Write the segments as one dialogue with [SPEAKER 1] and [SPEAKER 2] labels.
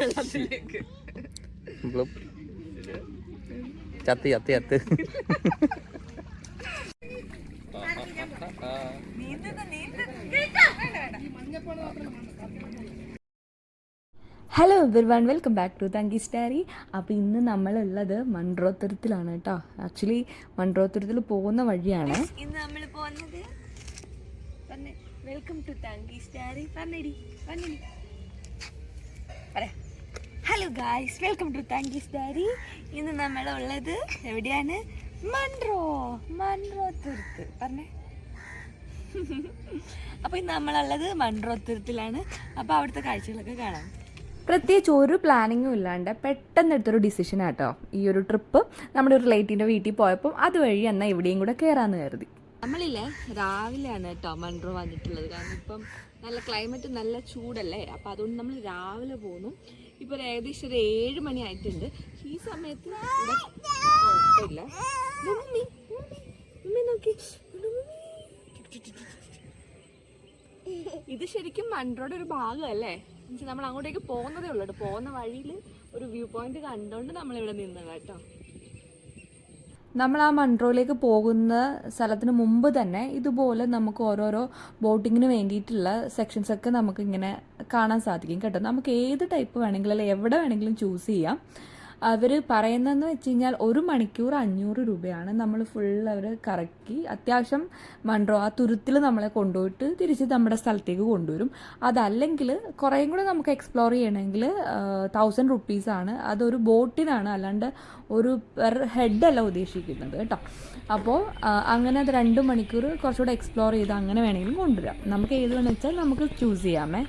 [SPEAKER 1] വെള്ളത്തിലേക്ക്
[SPEAKER 2] ബ്ലുപ്പ്. ചത്ത് ചത്ത് ചത്ത്
[SPEAKER 1] നീന്തുന്നു നീന്തുന്നു
[SPEAKER 3] hello everyone welcome back to തങ്കീസ് സ്റ്റാരി അപ്പോൾ ഇന്ന് നമ്മളുള്ളത് മൺട്രോത്തുരത്തിലാണ് കേട്ടോ ആക്ച്വലി മൺട്രോത്തുരത്തിൽ പോകുന്ന വഴിയാണ്.
[SPEAKER 1] ഇന്ന് നമ്മൾ പോകുന്നത് വെൽക്കം ടു താങ്കി സ്റ്റാരി പറഞ്ഞേടി പറഞ്ഞേടി. ഹലോ ഗായ്സ് വെൽക്കം ടു താങ്കീസ് ഡാരി ഇന്ന് നമ്മളുള്ളത് എവിടെയാണ്? മൺറോ. മൺറോ തുരുത്ത്. പറഞ്ഞേ. അപ്പോൾ ഇന്ന് നമ്മളുള്ളത് മൺറോ തുരുത്തിലാണ്. അപ്പോൾ അവിടുത്തെ കാഴ്ചകളൊക്കെ കാണാം.
[SPEAKER 3] പ്രത്യേകിച്ച് ഒരു പ്ലാനിങ്ങും ഇല്ലാണ്ട് പെട്ടെന്ന് എടുത്തൊരു ഡിസിഷൻ ആട്ടോ. ഈ ഒരു ട്രിപ്പ് നമ്മുടെ ഒരു റിലേറ്റീവിന്റെ വീട്ടിൽ പോയപ്പോൾ അതുവഴി എന്നാൽ ഇവിടെയും കൂടെ കയറാമെന്ന് കരുതി.
[SPEAKER 1] നമ്മളില്ലേ രാവിലെയാണ് കേട്ടോ മൺറോ വന്നിട്ടുള്ളത്. കാരണം ഇപ്പം നല്ല ക്ലൈമറ്റ് നല്ല ചൂടല്ലേ? അപ്പം അതുകൊണ്ട് നമ്മൾ രാവിലെ പോന്നു. ഇപ്പോൾ ഒരു ഏകദേശം ഒരു ഏഴ് മണി ആയിട്ടുണ്ട്. ഈ സമയത്ത് ഇവിടെ കുഴപ്പമില്ല. ദേ മമ്മി, മമ്മി, മമ്മി നോക്കി. ഇത് ശരിക്കും മൺട്രോയുടെ ഒരു ഭാഗമല്ലേ? അല്ലേ നമ്മൾ അങ്ങോട്ടേക്ക് പോകുന്നതേ ഉള്ളൂ പോകുന്ന വഴിയിൽ ഒരു വ്യൂ പോയിന്റ് കണ്ടുകൊണ്ട് നമ്മളിവിടെ നിന്നത് കേട്ടോ.
[SPEAKER 3] നമ്മൾ ആ മൺട്രോയിലേക്ക് പോകുന്ന സ്ഥലത്തിന് മുമ്പ് തന്നെ ഇതുപോലെ നമുക്ക് ഓരോരോ ബോട്ടിങ്ങിന് വേണ്ടിയിട്ടുള്ള സെക്ഷൻസ് ഒക്കെ നമുക്ക് ഇങ്ങനെ കാണാൻ സാധിക്കും കേട്ടോ. നമുക്ക് ഏത് ടൈപ്പ് വേണമെങ്കിലും അല്ലെങ്കിൽ എവിടെ വേണമെങ്കിലും ചൂസ് ചെയ്യാം. അവർ പറയുന്നതെന്ന് വെച്ച് കഴിഞ്ഞാൽ ഒരു മണിക്കൂർ അഞ്ഞൂറ് രൂപയാണ് നമ്മൾ ഫുൾ അവർ കറക്കി അത്യാവശ്യം മൺട്രോ ആ തുരുത്തിൽ നമ്മളെ കൊണ്ടുപോയിട്ട് തിരിച്ച് നമ്മുടെ സ്ഥലത്തേക്ക് കൊണ്ടുവരും. അതല്ലെങ്കിൽ കുറേയും കൂടെ നമുക്ക് എക്സ്പ്ലോർ ചെയ്യണമെങ്കിൽ തൗസൻഡ് റുപ്പീസാണ് അതൊരു ബോട്ടിനാണ് അല്ലാണ്ട് ഒരു പെർ ഹെഡല്ല ഉദ്ദേശിക്കുന്നത് കേട്ടോ. അപ്പോൾ അങ്ങനെ അത് രണ്ട് മണിക്കൂർ കുറച്ചുകൂടെ എക്സ്പ്ലോർ ചെയ്ത് അങ്ങനെ വേണമെങ്കിലും കൊണ്ടുവരാം. നമുക്ക് ഏത് വേണമെന്ന് വെച്ചാൽ നമുക്ക് ചൂസ് ചെയ്യാമേ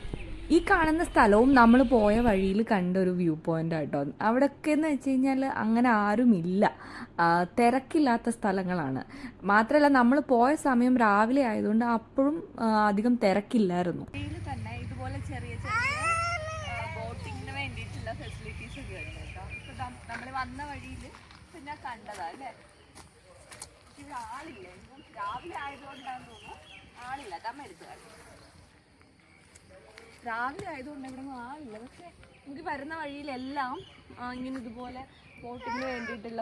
[SPEAKER 3] ഈ കാണുന്ന സ്ഥലവും നമ്മൾ പോയ വഴിയിൽ കണ്ട ഒരു വ്യൂ പോയിന്റ് ആട്ടോ. അവിടെയൊക്കെ എന്ന് വെച്ച് കഴിഞ്ഞാൽ അങ്ങനെ ആരുമില്ല. തിരക്കില്ലാത്ത സ്ഥലങ്ങളാണ്. മാത്രമല്ല നമ്മൾ പോയ സമയം രാവിലെ ആയതുകൊണ്ട് അപ്പോഴും അധികം തിരക്കില്ലായിരുന്നു.
[SPEAKER 1] തന്നെ ചെറിയ ചെറിയ ബോട്ടിങ്ങിന് വേണ്ടിയിട്ടുള്ള ഫെസിലിറ്റീസ് ഒക്കെ ഉണ്ട് നമ്മൾ വന്ന വഴിയിൽ അല്ലേ? ഇവിടെ ആളില്ല? രാവിലെ ആയതുകൊണ്ടാണ് തോന്നുന്നു ആളില്ല. അമ്മ എടുത്തു കാണിച്ചു രാവിലെ ആയതുകൊണ്ട് ഇവിടെ ഒന്നും ആളില്ല പക്ഷെ നമുക്ക് വരുന്ന വഴിയിലെല്ലാം ഇങ്ങനെ ഇതുപോലെ ബോട്ടിങ്ങിന് വേണ്ടിയിട്ടുള്ള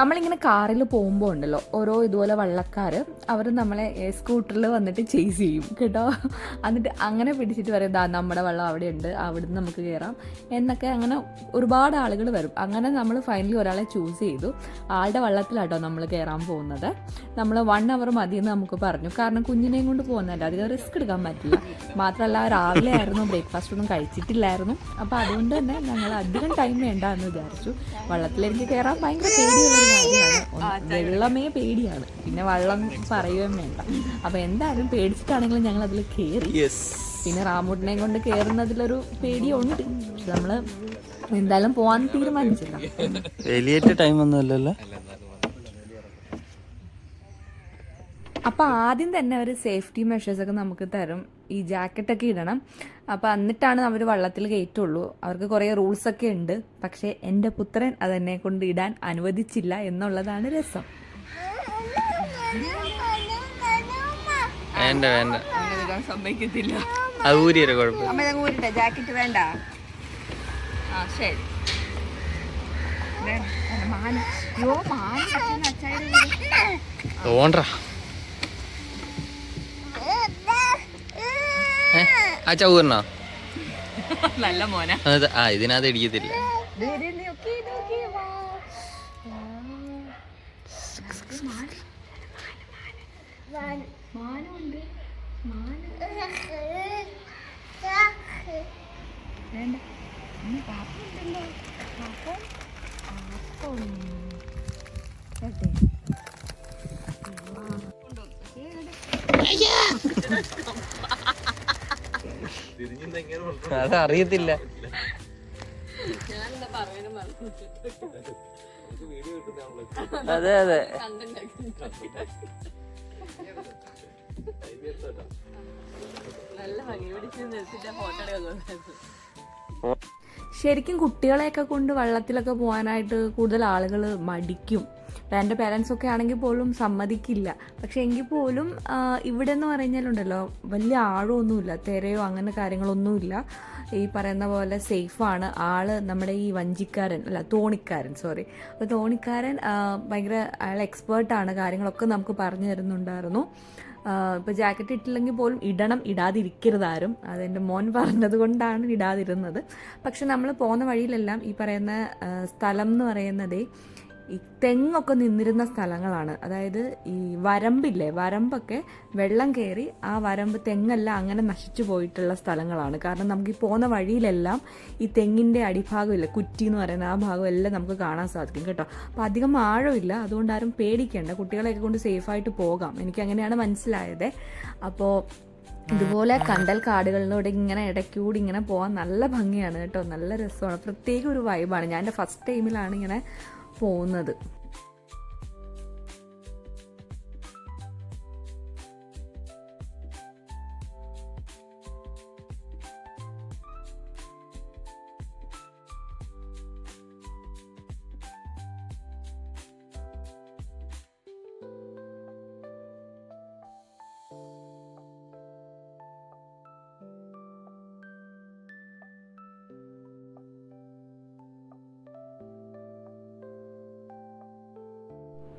[SPEAKER 3] നമ്മളിങ്ങനെ കാറിൽ പോകുമ്പോൾ ഉണ്ടല്ലോ ഓരോ ഇതുപോലെ വള്ളക്കാർ അവർ നമ്മളെ സ്കൂട്ടറിൽ വന്നിട്ട് ചേസ് ചെയ്യും കേട്ടോ? എന്നിട്ട് അങ്ങനെ പിടിച്ചിട്ട് പറയും ദാ നമ്മുടെ വള്ളം അവിടെ ഉണ്ട് അവിടുന്ന് നമുക്ക് കയറാം എന്നൊക്കെ അങ്ങനെ ഒരുപാട് ആളുകൾ വരും. അങ്ങനെ നമ്മൾ ഫൈനലി ഒരാളെ ചൂസ് ചെയ്തു. ആളുടെ വള്ളത്തിലാട്ടോ നമ്മൾ കയറാൻ പോകുന്നത്. നമ്മൾ വൺ അവർ മതി എന്ന് നമുക്ക് പറഞ്ഞു. കാരണം കുഞ്ഞിനെയും കൊണ്ട് പോകുന്നതല്ല അധികം റിസ്ക് എടുക്കാൻ പറ്റില്ല. മാത്രമല്ല രാവിലെ ആയിരുന്നു ബ്രേക്ക്ഫാസ്റ്റ് ഒന്നും കഴിച്ചിട്ടില്ലായിരുന്നു. അപ്പോൾ അതുകൊണ്ട് തന്നെ ഞങ്ങൾ അധികം ടൈം വേണ്ട എന്ന് വിചാരിച്ചു. വള്ളത്തിലേക്ക് കയറാൻ ഭയങ്കര പേടിയുള്ള കാര്യമാണ് വെള്ളമേ പേടിയാണ്. പിന്നെ വള്ളം പറയുകയും വേണ്ട. അപ്പൊ എന്തായാലും പേടിച്ചിട്ടാണെങ്കിലും ഞങ്ങൾ അതിൽ കയറി
[SPEAKER 2] യെസ്
[SPEAKER 3] പിന്നെ റാമൂട്ടിനെയും കൊണ്ട് കയറുന്നതിലൊരു പേടിയുണ്ട്. പക്ഷെ നമ്മൾ എന്തായാലും പോവാൻ തീരുമാനിച്ചില്ല.
[SPEAKER 2] ടൈം ഒന്നും അല്ലല്ലോ?
[SPEAKER 3] അപ്പോൾ ആദ്യം തന്നെ അവർ സേഫ്റ്റി മെഷേഴ്സ് ഒക്കെ നമുക്ക് തരും. ഈ ജാക്കറ്റൊക്കെ ഇടണം. അപ്പോൾ എന്നിട്ടാണ് അവർ വള്ളത്തിൽ കയറ്റുള്ളൂ. അവർക്ക് കുറേ റൂൾസ് ഒക്കെ ഉണ്ട്. പക്ഷേ എന്റെ പുത്രൻ അതെന്നെ കൊണ്ട് ഇടാൻ അനുവദിച്ചില്ല എന്നുള്ളതാണ് രസം.
[SPEAKER 2] വേണ്ട വേണ്ട.
[SPEAKER 1] ഇടാൻ സമ്മതിക്കത്തില്ല.
[SPEAKER 2] അത് ഊരിയല്ലേ കുഴപ്പം
[SPEAKER 1] അമ്മ ഞങ്ങൾ ഊരിട്ടെ. ജാക്കറ്റ് വേണ്ട. ആ ശരി. മാന. യോ മാന. അച്ചായ
[SPEAKER 2] തോണ്ട ആ ചവറിനോ
[SPEAKER 1] നല്ല മോന.
[SPEAKER 2] ആ ഇതിനകത്ത് ഇടിക്കത്തില്ല. അത് അറിയത്തില്ല അതെ അതെ.
[SPEAKER 3] ശരിക്കും കുട്ടികളെയൊക്കെ കൊണ്ട് വള്ളത്തിലൊക്കെ പോകാനായിട്ട് കൂടുതൽ ആളുകൾ മടിക്കും. ഇപ്പം എന്റെ പേരൻസൊക്കെ ആണെങ്കിൽ പോലും സമ്മതിക്കില്ല. പക്ഷെ എങ്കിൽ പോലും ഇവിടെ എന്ന് പറഞ്ഞാലുണ്ടല്ലോ വലിയ ആഴമൊന്നുമില്ല തിരയോ അങ്ങനെ കാര്യങ്ങളൊന്നുമില്ല. ഈ പറയുന്ന പോലെ സേഫാണ്. ആൾ നമ്മുടെ ഈ വഞ്ചിക്കാരൻ അല്ല തോണിക്കാരൻ സോറി അപ്പോൾ തോണിക്കാരൻ ഭയങ്കര അയാൾ എക്സ്പേർട്ടാണ് കാര്യങ്ങളൊക്കെ നമുക്ക് പറഞ്ഞു തരുന്നുണ്ടായിരുന്നു. ഇപ്പോൾ ജാക്കറ്റ് ഇട്ടില്ലെങ്കിൽ പോലും ഇടണം ഇടാതിരിക്കരുതാരും അതെന്റെ മോൻ പറഞ്ഞത് കൊണ്ടാണ് ഇടാതിരുന്നത്. പക്ഷെ നമ്മൾ പോകുന്ന വഴിയിലെല്ലാം ഈ പറയുന്ന സ്ഥലം എന്ന് പറയുന്നത് ഈ തെങ്ങൊക്കെ നിന്നിരുന്ന സ്ഥലങ്ങളാണ്. അതായത് ഈ വരമ്പില്ലേ വരമ്പൊക്കെ വെള്ളം കയറി ആ വരമ്പ് തെങ്ങെല്ലാം അങ്ങനെ നശിച്ചു പോയിട്ടുള്ള സ്ഥലങ്ങളാണ്. കാരണം നമുക്ക് ഈ പോകുന്ന വഴിയിലെല്ലാം ഈ തെങ്ങിന്റെ അടിഭാഗമില്ല കുറ്റി എന്ന് പറയുന്ന ആ ഭാഗം എല്ലാം നമുക്ക് കാണാൻ സാധിക്കും കേട്ടോ. അപ്പോൾ അധികം ആഴമില്ല അതുകൊണ്ട് ആരും പേടിക്കേണ്ട. കുട്ടികളെയൊക്കെ കൊണ്ട് സേഫായിട്ട് പോകാം. എനിക്ക് അങ്ങനെയാണ് മനസ്സിലായത്. അപ്പോൾ ഇതുപോലെ കണ്ടൽ കാടുകളിലൂടെ ഇങ്ങനെ ഇടയ്ക്കൂടി ഇങ്ങനെ പോകാൻ നല്ല ഭംഗിയാണ് കേട്ടോ. നല്ല രസമാണ്. പ്രത്യേക ഒരു വൈബാണ് ഞാൻ എന്റെ ഫസ്റ്റ് ടൈമിലാണ് ഇങ്ങനെ പോകുന്നത്.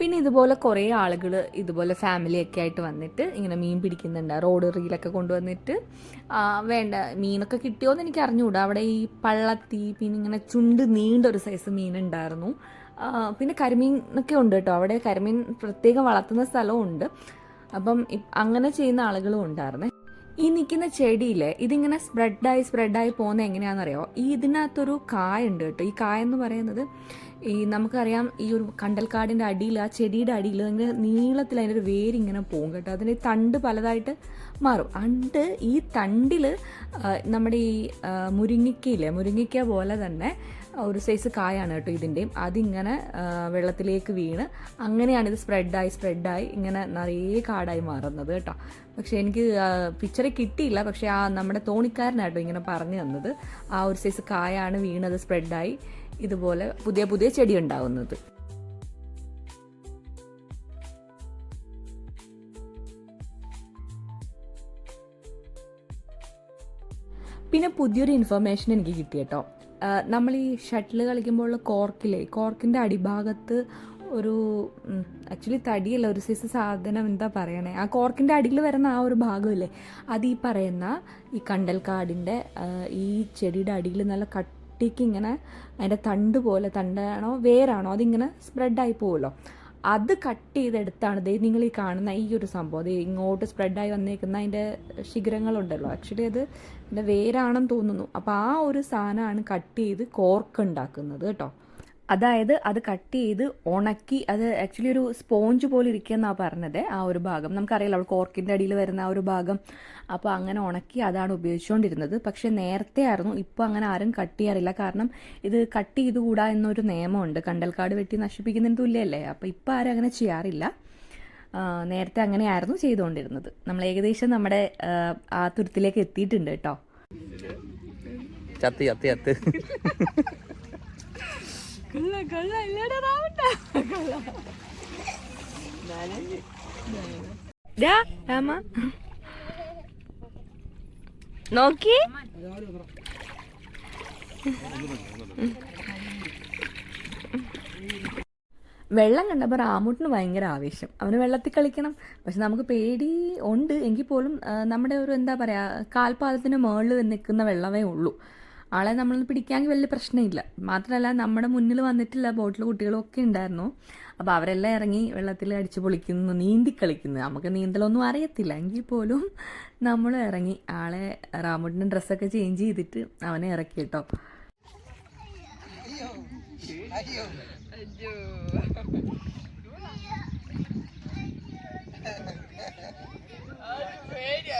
[SPEAKER 3] പിന്നെ ഇതുപോലെ കുറേ ആളുകൾ ഇതുപോലെ ഫാമിലിയൊക്കെ ആയിട്ട് വന്നിട്ട് ഇങ്ങനെ മീൻ പിടിക്കുന്നുണ്ട്. റോഡ് റീലൊക്കെ കൊണ്ടുവന്നിട്ട് വേണ്ട മീനൊക്കെ കിട്ടിയോന്ന് എനിക്ക് അറിഞ്ഞുകൂടാ അവിടെ ഈ പള്ളത്തി പിന്നെ ഇങ്ങനെ ചുണ്ട് നീണ്ട ഒരു സൈസ് മീൻ ഉണ്ടായിരുന്നു. പിന്നെ കരിമീൻ ഒക്കെ ഉണ്ട് കേട്ടോ. അവിടെ കരിമീൻ പ്രത്യേകം വളർത്തുന്ന സ്ഥലവും ഉണ്ട് അപ്പം അങ്ങനെ ചെയ്യുന്ന ആളുകളും ഉണ്ടായിരുന്നു. ഈ നിൽക്കുന്ന ചെടിയിലെ ഇതിങ്ങനെ സ്പ്രെഡായി സ്പ്രെഡായി പോകുന്ന എങ്ങനെയാണെന്നറിയോ? ഈ ഇതിനകത്തൊരു കായ ഉണ്ട് കേട്ടോ. ഈ കായ എന്ന് പറയുന്നത് ഈ നമുക്കറിയാം ഈ ഒരു കണ്ടൽക്കാടിന്റെ അടിയിൽ ആ ചെടിയുടെ അടിയിൽ അതിന്റെ നീളത്തിൽ അതിന്റെ ഒരു വേരിങ്ങനെ പോകും കേട്ടോ. അതിന്റെ തണ്ട് പലതായിട്ട് മാറും. അണ്ട് ഈ തണ്ടിൽ നമ്മുടെ ഈ മുരിങ്ങിക്കയില്ലേ മുരിങ്ങിക്ക പോലെ തന്നെ ഒരു സൈസ് കായാണ് കേട്ടോ ഇതിന്റെയും. അതിങ്ങനെ വെള്ളത്തിലേക്ക് വീണ് അങ്ങനെയാണ് ഇത് സ്പ്രെഡായി സ്പ്രെഡായി ഇങ്ങനെ നിറയെ കാടായി മാറുന്നത് കേട്ടോ. പക്ഷെ എനിക്ക് പിക്ചർ കിട്ടിയില്ല. പക്ഷെ ആ നമ്മുടെ തോണിക്കാരനാട്ടോ ഇങ്ങനെ പറഞ്ഞു തന്നത്. ആ ഒരു സൈസ് കായാണ് വീണത് സ്പ്രെഡായി ഇതുപോലെ പുതിയ പുതിയ ചെടി ഉണ്ടാവുന്നത്. പിന്നെ പുതിയൊരു ഇൻഫർമേഷൻ എനിക്ക് കിട്ടി കേട്ടോ. നമ്മൾ ഈ ഷട്ടിൽ കളിക്കുമ്പോൾ കോർക്കിലെ കോർക്കിന്റെ അടിഭാഗത്ത് ഒരു ആക്ച്വലി തടിയല്ല ഒരു സൈസ് സാധനം എന്താ പറയണേ? ആ കോർക്കിന്റെ അടിയിൽ വരുന്ന ആ ഒരു ഭാഗമില്ലേ അത് ഈ പറയുന്ന ഈ കണ്ടൽ കാടിന്റെ ഈ ചെടിയുടെ അടിയിൽ നല്ല കട്ടിക്ക് ഇങ്ങനെ അതിന്റെ തണ്ട് പോലെ തണ്ടാണോ വേരാണോ അതിങ്ങനെ സ്പ്രെഡായി പോവുമല്ലോ. അത് കട്ട് ചെയ്തെടുത്താണ് ദേ നിങ്ങൾ ഈ കാണുന്ന ഈ ഒരു സംഭവം. ദേ ഇങ്ങോട്ട് സ്പ്രെഡായി വന്നേക്കുന്ന അതിന്റെ ശിഖരങ്ങളുണ്ടല്ലോ. ആക്ച്വലി അത് എന്റെ വേരാണെന്ന് തോന്നുന്നു. അപ്പോൾ ആ ഒരു സാധനമാണ് കട്ട് ചെയ്ത് കോർക്ക് ഉണ്ടാക്കുന്നത് കേട്ടോ. അതായത് അത് കട്ട് ചെയ്ത് ഉണക്കി അത് ആക്ച്വലി ഒരു സ്പോഞ്ച് പോലെ ഇരിക്കുമെന്നാണ് പറഞ്ഞത് ആ ഒരു ഭാഗം. നമുക്കറിയാലോ അവൾ കോർക്കിന്റെ അടിയിൽ വരുന്ന ആ ഒരു ഭാഗം. അപ്പോൾ അങ്ങനെ ഉണക്കി അതാണ് ഉപയോഗിച്ചുകൊണ്ടിരുന്നത്. പക്ഷെ നേരത്തെ ആയിരുന്നു ഇപ്പോൾ അങ്ങനെ ആരും കട്ട് ചെയ്യാറില്ല. കാരണം ഇത് കട്ട് ചെയ്തുകൂടാ എന്നൊരു നിയമമുണ്ട്. കണ്ടൽക്കാട് വെട്ടി നശിപ്പിക്കുന്നതിന് തുല്യല്ലേ? അപ്പോൾ ഇപ്പോൾ ആരും അങ്ങനെ ചെയ്യാറില്ല. നേരത്തെ അങ്ങനെയായിരുന്നു ചെയ്തുകൊണ്ടിരുന്നത്. നമ്മൾ ഏകദേശം നമ്മുടെ ആ തുരുത്തിലേക്ക് എത്തിയിട്ടുണ്ട് കേട്ടോ.
[SPEAKER 2] ചത്ത് ചത്ത് ചത്ത്.
[SPEAKER 1] കള്ള കള്ള. ഇല്ലടാ രാവട്ടെ കള്ള.
[SPEAKER 3] ഡാ, രാമ. നോക്കി. വെള്ളം കണ്ടപ്പോൾ റാമൂട്ടിന് ഭയങ്കര ആവേശം. അവന് വെള്ളത്തിൽ കളിക്കണം. പക്ഷെ നമുക്ക് പേടി ഉണ്ട്. എങ്കിൽ പോലും നമ്മുടെ ഒരു എന്താ പറയുക കാൽപാദത്തിന് മുകളിൽ നിൽക്കുന്ന വെള്ളമേ ഉള്ളൂ. ആളെ നമ്മളൊന്ന് പിടിക്കാമെങ്കിൽ വലിയ പ്രശ്നമില്ല മാത്രമല്ല നമ്മുടെ മുന്നിൽ വന്നിട്ടില്ല ബോട്ടിൽ കുട്ടികളൊക്കെ ഉണ്ടായിരുന്നു അപ്പോൾ അവരെല്ലാം ഇറങ്ങി വെള്ളത്തിൽ അടിച്ചു പൊളിക്കുന്നു നീന്തി കളിക്കുന്നു നമുക്ക് നീന്തലൊന്നും അറിയത്തില്ല എങ്കിൽ പോലും നമ്മൾ ഇറങ്ങി ആളെ റാമുട്ടിന്റെ ഡ്രസ്സൊക്കെ ചേഞ്ച് ചെയ്തിട്ട് അവനെ ഇറക്കി കേട്ടോ
[SPEAKER 2] പേടിയാ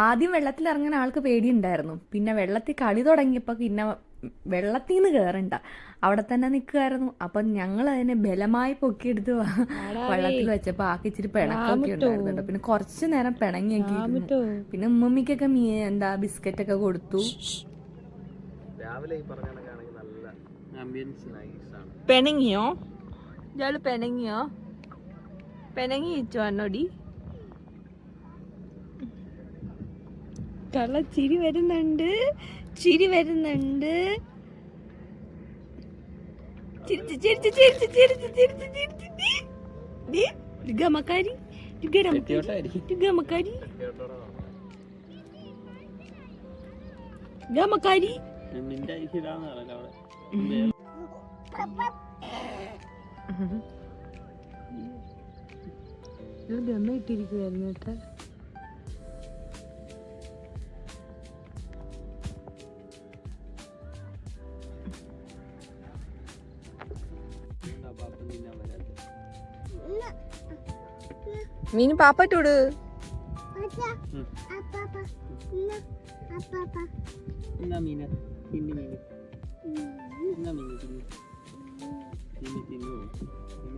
[SPEAKER 3] ആദ്യം വെള്ളത്തിൽ ഇറങ്ങാൻ ആൾക്ക് പേടിയുണ്ടായിരുന്നു. പിന്നെ വെള്ളത്തിൽ കളി തുടങ്ങിയപ്പോൾ പിന്നെ വെള്ളത്തിൽ നിന്ന് കയറണ്ട അവിടെ തന്നെ നിൽക്കുമായിരുന്നു അപ്പം ഞങ്ങൾ അതിനെ ബലമായി പൊക്കിയെടുത്ത് വ- വെള്ളത്തിൽ വെച്ചപ്പോ ആക്കി ഇച്ചിരി പിണക്കൊക്കെ ഉണ്ടായിരുന്നുണ്ട്. പിന്നെ കുറച്ച് നേരം പിണങ്ങിയൊക്കെ പിന്നെ ഉമ്മമ്മിക്കൊക്കെ മീ എന്താ ബിസ്ക്കറ്റ് ഒക്കെ കൊടുത്തു
[SPEAKER 2] രാവിലെ
[SPEAKER 1] പെണങ്ങിയോ? ഇയാൾ പെണങ്ങിയോ? പെണങ്ങി വെച്ചു അന്നോടി കള്ള ചിരി വരുന്നുണ്ട് ചിരി വരുന്നുണ്ട് ചിരിച്ച് ചിരിച്ച് ചിരിച്ച് ചിരിച്ച് ചിരിച്ച് ചിരിച്ച് നീ. നീ ഒരു ഗമക്കാരി ഗമക്കാരി ഗമക്കാരി ഗമ ഇട്ടിരിക്കുവായിരുന്നു കേട്ടോ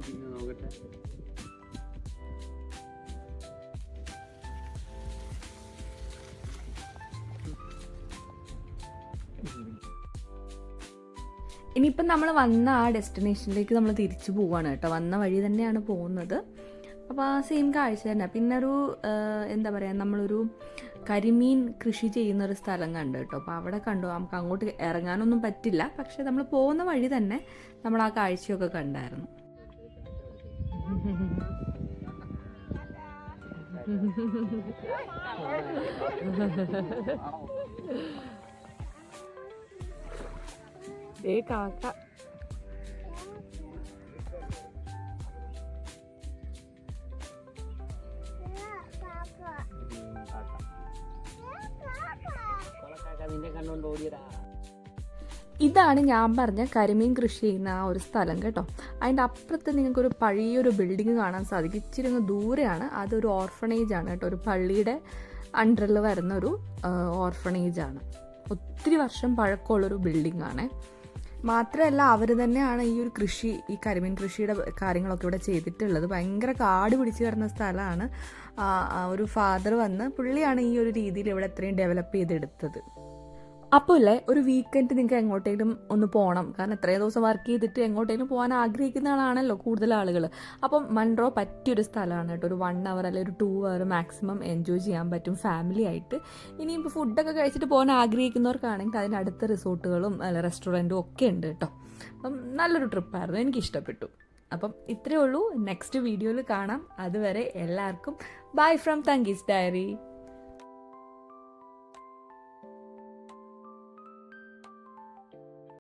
[SPEAKER 2] തിന്നു നോക്കട്ടെ.
[SPEAKER 3] ഇനിയിപ്പം നമ്മൾ വന്ന ആ ഡെസ്റ്റിനേഷനിലേക്ക് നമ്മൾ തിരിച്ചു പോവാണ് കേട്ടോ. വന്ന വഴി തന്നെയാണ് പോകുന്നത്. അപ്പോൾ ആ സെയിം കാഴ്ച തന്നെ. പിന്നെ ഒരു എന്താ പറയുക നമ്മളൊരു കരിമീൻ കൃഷി ചെയ്യുന്ന ഒരു സ്ഥലം കണ്ടു കേട്ടോ അപ്പോൾ അവിടെ കണ്ടു. നമുക്ക് അങ്ങോട്ട് ഇറങ്ങാനൊന്നും പറ്റില്ല. പക്ഷെ നമ്മൾ പോകുന്ന വഴി തന്നെ നമ്മൾ ആ കാഴ്ചയൊക്കെ കണ്ടായിരുന്നു.
[SPEAKER 1] ഏ കാക്ക.
[SPEAKER 3] ഇതാണ് ഞാൻ പറഞ്ഞ കരിമീൻ കൃഷി ചെയ്യുന്ന ആ ഒരു സ്ഥലം കേട്ടോ. അതിന്റെ അപ്പുറത്ത് നിങ്ങൾക്കൊരു പഴയൊരു ബിൽഡിംഗ് കാണാൻ സാധിക്കും. ഇച്ചിരി ദൂരെയാണ്. അതൊരു ഓർഫണേജ് ആണ് കേട്ടോ. ഒരു പള്ളിയുടെ അണ്ടറിൽ വരുന്ന ഒരു ഓർഫണേജ് ആണ്. ഒത്തിരി വർഷം പഴക്കമുള്ളൊരു ബിൽഡിംഗ് ആണ്. മാത്രമല്ല അവർ തന്നെയാണ് ഈ ഒരു കൃഷി ഈ കരിമീൻ കൃഷിയുടെ കാര്യങ്ങളൊക്കെ ഇവിടെ ചെയ്തിട്ടുള്ളത്. ഭയങ്കര കാട് പിടിച്ച് കിടന്ന സ്ഥലമാണ്. ഒരു ഫാദർ വന്ന് പുള്ളിയാണ് ഈ ഒരു രീതിയിൽ ഇവിടെ ഇത്രയും ഡെവലപ്പ് ചെയ്തെടുത്തത്. അപ്പോൾ അല്ലേ ഒരു വീക്കെൻഡ് നിങ്ങൾക്ക് എങ്ങോട്ടേലും ഒന്ന് പോകണം കാരണം എത്രയോ ദിവസം വർക്ക് ചെയ്തിട്ട് എങ്ങോട്ടേലും പോകാൻ ആഗ്രഹിക്കുന്ന ആളാണല്ലോ കൂടുതൽ ആളുകൾ അപ്പം മൺട്രോ പറ്റിയൊരു സ്ഥലമാണ് കേട്ടോ. ഒരു വൺ അവർ അല്ലെങ്കിൽ ഒരു ടു അവർ മാക്സിമം എൻജോയ് ചെയ്യാൻ പറ്റും ഫാമിലി ആയിട്ട്. ഇനിയിപ്പോൾ ഫുഡൊക്കെ കഴിച്ചിട്ട് പോകാൻ ആഗ്രഹിക്കുന്നവർക്കാണെങ്കിൽ അതിന്റെ അടുത്ത റിസോർട്ടുകളും അല്ല റെസ്റ്റോറന്റും ഒക്കെ ഉണ്ട് കേട്ടോ. അപ്പം നല്ലൊരു ട്രിപ്പായിരുന്നു എനിക്ക് ഇഷ്ടപ്പെട്ടു. അപ്പം ഇത്രയേ ഉള്ളൂ. നെക്സ്റ്റ് വീഡിയോയിൽ കാണാം. അതുവരെ എല്ലാവർക്കും ബൈ ഫ്രം തങ്കീസ് ഡയറി